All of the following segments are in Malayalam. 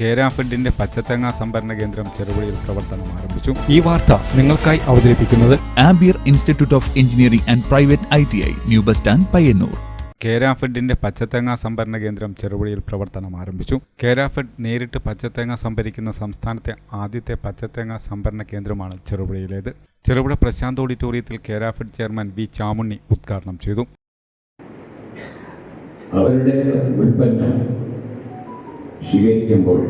കേരാഫെഡിന്റെ പച്ചത്തേങ്ങ സംഭരണ കേന്ദ്രം ചെറുപുഴയിൽ പ്രവർത്തനം ആരംഭിച്ചു. ഈ വാർത്ത നിങ്ങൾക്കായി അവതരിപ്പിക്കുന്നത് Ambiar institute of engineering and private I T I new bus stand Payyanur. കേരാഫെഡിന്റെ പച്ചത്തേങ്ങ സംഭരണ കേന്ദ്രം ചെറുപുഴയിൽ പ്രവർത്തനം ആരംഭിച്ചു. കേരാഫെഡ് നേരിട്ട് പച്ചത്തേങ്ങ സംഭരിക്കുന്ന സംസ്ഥാനത്തെ ആദ്യത്തെ പച്ചത്തേങ്ങ സംഭരണ കേന്ദ്രമാണ് ചെറുപുഴയിലേത്. ചെറുപുഴ പ്രശാന്ത് ഓഡിറ്റോറിയത്തിൽ കേരാഫെഡ് ചെയർമാൻ വി ചാമുണ്ണി ഉദ്ഘാടനം ചെയ്തു. അവരുടെ ഉൽപ്പന്നം സ്വീകരിക്കുമ്പോൾ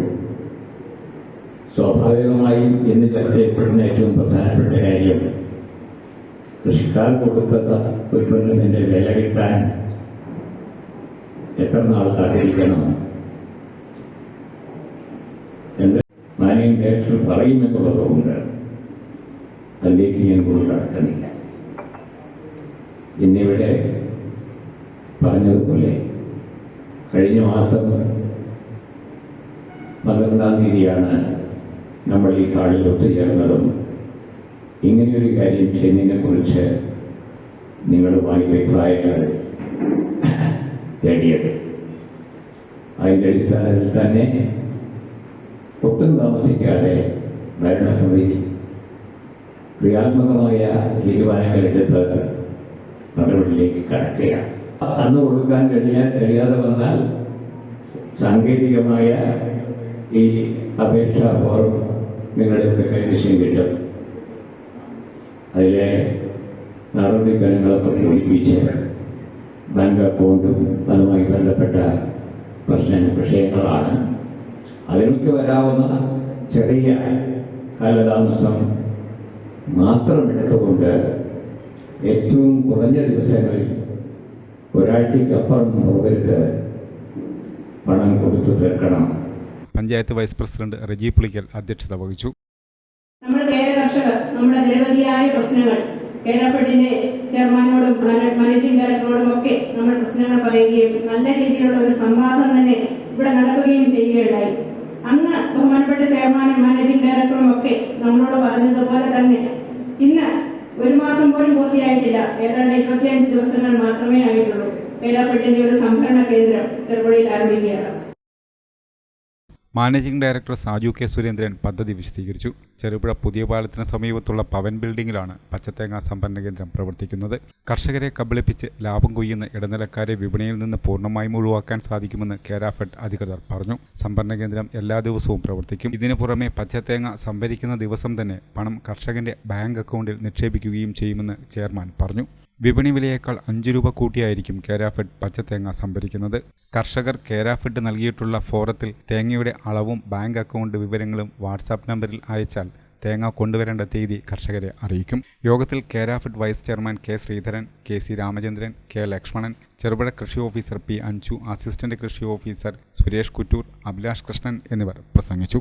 സ്വാഭാവികമായും ഇന്ന് ചർച്ച ചെയ്യപ്പെടുന്ന ഏറ്റവും പ്രധാനപ്പെട്ട കാര്യം കൃഷിക്കാർ കൊടുത്ത ഉൽപ്പന്നത്തിന്റെ വില കിട്ടാൻ എത്ര നാൾ കാത്തിരിക്കണം? എന്ന് മാനേജിംഗ് ഡയറക്ടർ പറയുമെന്നുള്ളതുകൊണ്ട് അതിലേക്ക് ഞാൻ കൂടുതൽ നടക്കുന്നില്ല ഇന്നിവിടെ പറഞ്ഞതുപോലെ കഴിഞ്ഞ മാസം പന്ത്രണ്ടാം തീയതിയാണ് നമ്മൾ ഈ കാളിൽ ഒത്തുചേർന്നതും. ഇങ്ങനെയൊരു കാര്യം ചെന്നിനെ കുറിച്ച് നിങ്ങളുമായി അഭിപ്രായങ്ങൾ തേടിയത് അതിന്റെ അടിസ്ഥാനത്തിൽ തന്നെ ഒട്ടും താമസിക്കാതെ ഭരണസമിതി ക്രിയാത്മകമായ തീരുമാനങ്ങൾ എടുത്ത് നടപടിയിലേക്ക് കടക്കുകയാണ്. അന്ന് കൊടുക്കാൻ കഴിയാൻ കഴിയാതെ വന്നാൽ സാങ്കേതികമായ ഈ അപേക്ഷാ ഫോം നിങ്ങളുടെ കൈവശം കിട്ടും. അതിലെ നടപടിക്രമങ്ങളൊക്കെ പൂരിപ്പിച്ച് ബാങ്ക് അക്കൗണ്ടും അതുമായി ബന്ധപ്പെട്ട പ്രശ്ന വിഷയങ്ങളാണ്. അതിനൊക്കെ വരാവുന്ന ചെറിയ കാലതാമസം മാത്രം എടുത്തുകൊണ്ട് ഏറ്റവും കുറഞ്ഞ ദിവസങ്ങളിൽ ഒരാഴ്ചയ്ക്കപ്പുറം പോകരുത് പണം കൊടുത്തു തീർക്കണം. പഞ്ചായത്ത് വൈസ് പ്രസിഡന്റ് റജി പുളിക്കൽ അധ്യക്ഷത വഹിച്ചു. നമ്മൾ കേര കർഷകർ നമ്മുടെ നിരവധിയായ പ്രശ്നങ്ങൾ കേരളപ്പെട്ടിന്റെ ചെയർമാനോടും മാനേ- മാനേജിംഗ് ഡയറക്ടറോടും ഒക്കെ നമ്മൾ പ്രശ്നങ്ങൾ പറയുകയും നല്ല രീതിയിലുള്ള ഒരു സംവാദം തന്നെ ഇവിടെ നടക്കുകയും ചെയ്യുകയുണ്ടായി. അന്ന് ബഹുമാനപ്പെട്ട ചെയർമാനും മാനേജിംഗ് ഡയറക്ടറും ഒക്കെ നമ്മളോട് പറഞ്ഞതുപോലെ തന്നെ ഇന്ന് ഒരു മാസം പോലും പൂർത്തിയായിട്ടില്ല. ഏതാണ്ട് ഇരുപത്തിയഞ്ച് ദിവസങ്ങൾ മാത്രമേ ആയിട്ടുള്ളൂ കേരളപ്പെട്ടിന്റെ ഒരു സംഭരണ കേന്ദ്രം ചെറുപുഴയിൽ ആരംഭിക്കുകയാണ്. Managing director Saju K Surendran പദ്ധതി വിശദീകരിച്ചു. ചെറുപുഴ പുതിയ പാലത്തിന് സമീപത്തുള്ള പവൻ ബിൽഡിംഗിലാണ് പച്ചത്തേങ്ങ സംഭരണ കേന്ദ്രം പ്രവർത്തിക്കുന്നത്. കർഷകരെ കബളിപ്പിച്ച് ലാഭം കൊയ്യുന്ന ഇടനിലക്കാരെ വിപണിയിൽ നിന്ന് പൂർണമായും ഒഴിവാക്കാൻ സാധിക്കുമെന്ന് കേരാഫെഡ് അധികൃതർ പറഞ്ഞു. സംഭരണ കേന്ദ്രം എല്ലാ ദിവസവും പ്രവർത്തിക്കും. ഇതിനു പുറമെ പച്ചത്തേങ്ങ സംഭരിക്കുന്ന ദിവസം തന്നെ പണം കർഷകന്റെ ബാങ്ക് അക്കൗണ്ടിൽ നിക്ഷേപിക്കുകയും ചെയ്യുമെന്ന് ചെയർമാൻ പറഞ്ഞു. വിപണി വിലയേക്കാൾ അഞ്ച് രൂപ കൂട്ടിയായിരിക്കും കേരാഫെഡ് പച്ചത്തേങ്ങ സംഭരിക്കുന്നത്. കർഷകർ കേരാഫെഡ് നൽകിയിട്ടുള്ള ഫോറത്തിൽ തേങ്ങയുടെ അളവും ബാങ്ക് അക്കൗണ്ട് വിവരങ്ങളും വാട്സാപ്പ് നമ്പറിൽ അയച്ചാൽ തേങ്ങ കൊണ്ടുവരേണ്ട തീയതി കർഷകരെ അറിയിക്കും. യോഗത്തിൽ Kerafed vice chairman K Sreedharan K C Ramachandran K Lakshmanan Cherupuzha കൃഷി ഓഫീസർ പി അഞ്ചു അസിസ്റ്റന്റ് കൃഷി ഓഫീസർ സുരേഷ് കുറ്റൂർ അഭിലാഷ് കൃഷ്ണൻ എന്നിവർ പ്രസംഗിച്ചു.